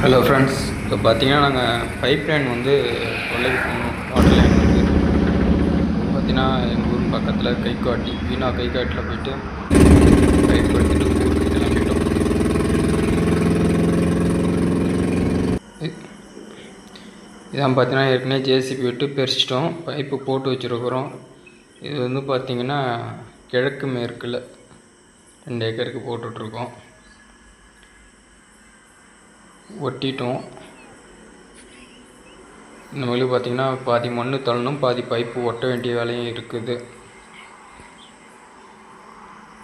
Hello friends இப்போ பார்த்தீங்கன்னா நாங்கள் பைப் லைன் வந்து கொள்ளைக்கு போகணும் வாட்டர் லைன் வந்து பார்த்தீங்கன்னா எங்கள் ஊர் பக்கத்தில் கைக்காட்டி வீணா கைக்காட்டில் போயிட்டு பைப் எடுத்துகிட்டு ஊருக்கு கிளம்பிட்டோம் இதான் பார்த்தீங்கன்னா ஏற்கனவே ஜேசிபி விட்டு பிரிச்சிட்டோம். பைப்பு போட்டு வச்சுருக்குறோம். இது வந்து பார்த்தீங்கன்னா கிழக்கு மேற்கில் ரெண்டு ஏக்கருக்கு போட்டுட்ருக்கோம். ஒட்டிட்டோம். இந்த மாதிரி பார்த்தீங்கன்னா பாதி மண் தள்ளணும் பாதி பைப்பு ஒட்ட வேண்டிய வேலையும் இருக்குது.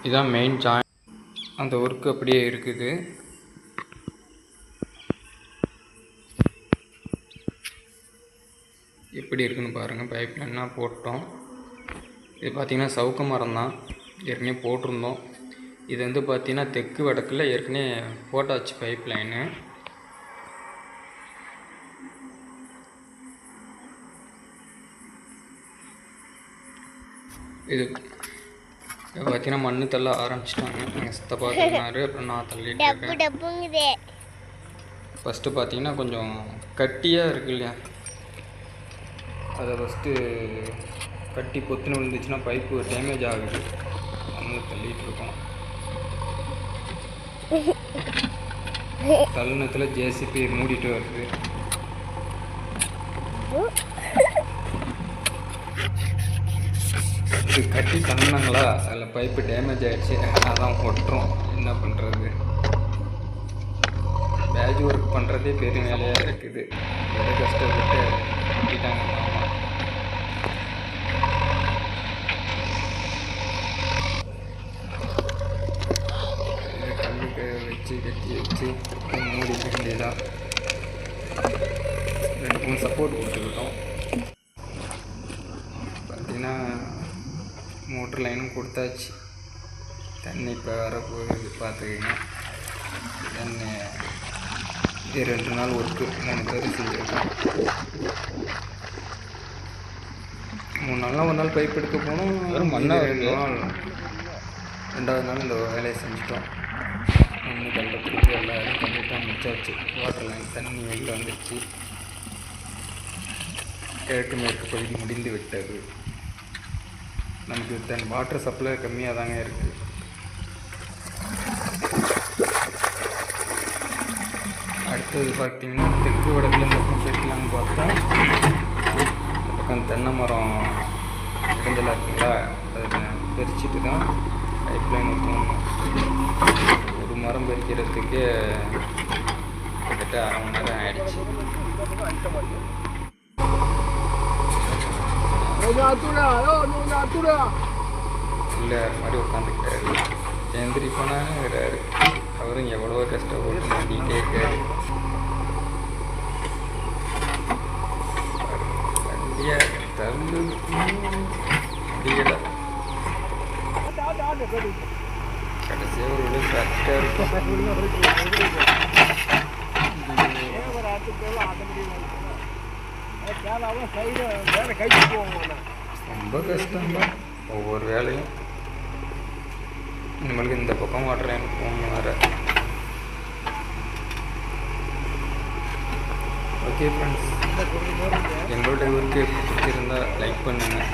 இதான் மெயின் ஜாயின் அந்த ஒர்க் அப்படியே இருக்குது. எப்படி இருக்குன்னு பாருங்கள் பைப் லைன்லாம் போட்டோம். இது பார்த்திங்கன்னா சவுக்க மரம் தான். ஏற்கனவே போட்டிருந்தோம். இது வந்து பார்த்திங்கன்னா தெற்கு வடக்கில் ஏற்கனவே போட்டாச்சு பைப் லைனு இது பார்த்தீங்கன்னா மண்ணு தள்ள ஆரம்பிச்சிட்டாங்க. எங்கள் சித்தப்பா தள்ளினாரு அப்புறம் நான் தள்ளிட்டு இருக்கேன். டப்புங்குதே. ஃபஸ்ட்டு பார்த்தீங்கன்னா கொஞ்சம் கட்டியாக இருக்கு இல்லையா? அதை ஃபஸ்ட்டு கட்டி பொத்துன்னு விழுந்துச்சுன்னா பைப்பு டேமேஜ் ஆகுது. அதனால தள்ளிட்டு இருக்கோம். தள்ளினத்தில் ஜேசிபி மூடிட்டு வருது. இது கட்டி தந்தாங்களா அதில் பைப்பு டேமேஜ் ஆகிடுச்சு அதான் ஒட்டுறோம். என்ன பண்ணுறது பேஜ் ஒர்க் பண்ணுறதே பெரிய வேலையாக இருக்குது. எதை கஷ்டப்பட்டு கட்டிட்டாங்க? கல்லுக்கு வச்சு கட்டி வச்சு மூடிக்க வேண்டியதான் ரெண்டு மூணு சப்போர்ட் கொடுத்து பார்த்தீங்கன்னா மோட்ரு லைனும் கொடுத்தாச்சு. தண்ணி இப்போ வரப்போகுது பார்த்துக்கங்க தண்ணி இது ரெண்டு நாள் ஒர்க்கு மூணு பேர் செஞ்சுருக்கோம். மூணு நாள்லாம் ஒரு நாள் பைப் எடுக்க போனோம். வெறும் மண்ணா ரெண்டு. நாள். ரெண்டாவது நாள் இந்த வேலையை செஞ்சுட்டோம். மண்ணு கள்ளத்துக்கு எல்லா வேலையும் பண்ணிட்டோம். முடிச்சாச்சு. வாட்டர் லைன் தண்ணி வெளில வந்துடுச்சு கிழக்கு மேற்கு பகுதி முடிந்து விட்டது. நமக்கு தன் வாட்டர் சப்ளை கம்மியாக தாங்க இருக்குது அடுத்தது பார்த்திங்கன்னா தெற்கு வடக்கில் இந்த பக்கம் சேர்க்கலாம்னு பார்த்தா இந்த பக்கம் தென்னை மரம் இடைஞ்சலாக இருக்குங்களா? அதை பறிச்சுட்டு தான் பைப் லைன் ஊற்றணும் ஒரு மரம் பறிக்கிறதுக்கு கிட்டத்தட்ட அரை மணி நேரம் ஆயிடுச்சு. இல்லை மாதிரி உட்காந்துக்கிட்டாரு. எந்திரி போனாங்கிறாரு அவரும் எவ்வளவோ கஷ்டப்பட்டு மாட்டிகிட்டே இருக்காரு. வண்டியை தள்ளு. முடியல. கடைசியாக ஒரு கரெக்டாக இருக்கும் ரொம்ப கஷ்டம்தான் ஒவ்வொரு வேலையும். நம்மளுக்கு இந்த பக்கம் வாட்டர் லைன் போகணும் வேறு ஓகே ஃப்ரெண்ட்ஸ் எங்களோட ஊருக்கு பிடிச்சிருந்தா லைக் பண்ணுங்கள்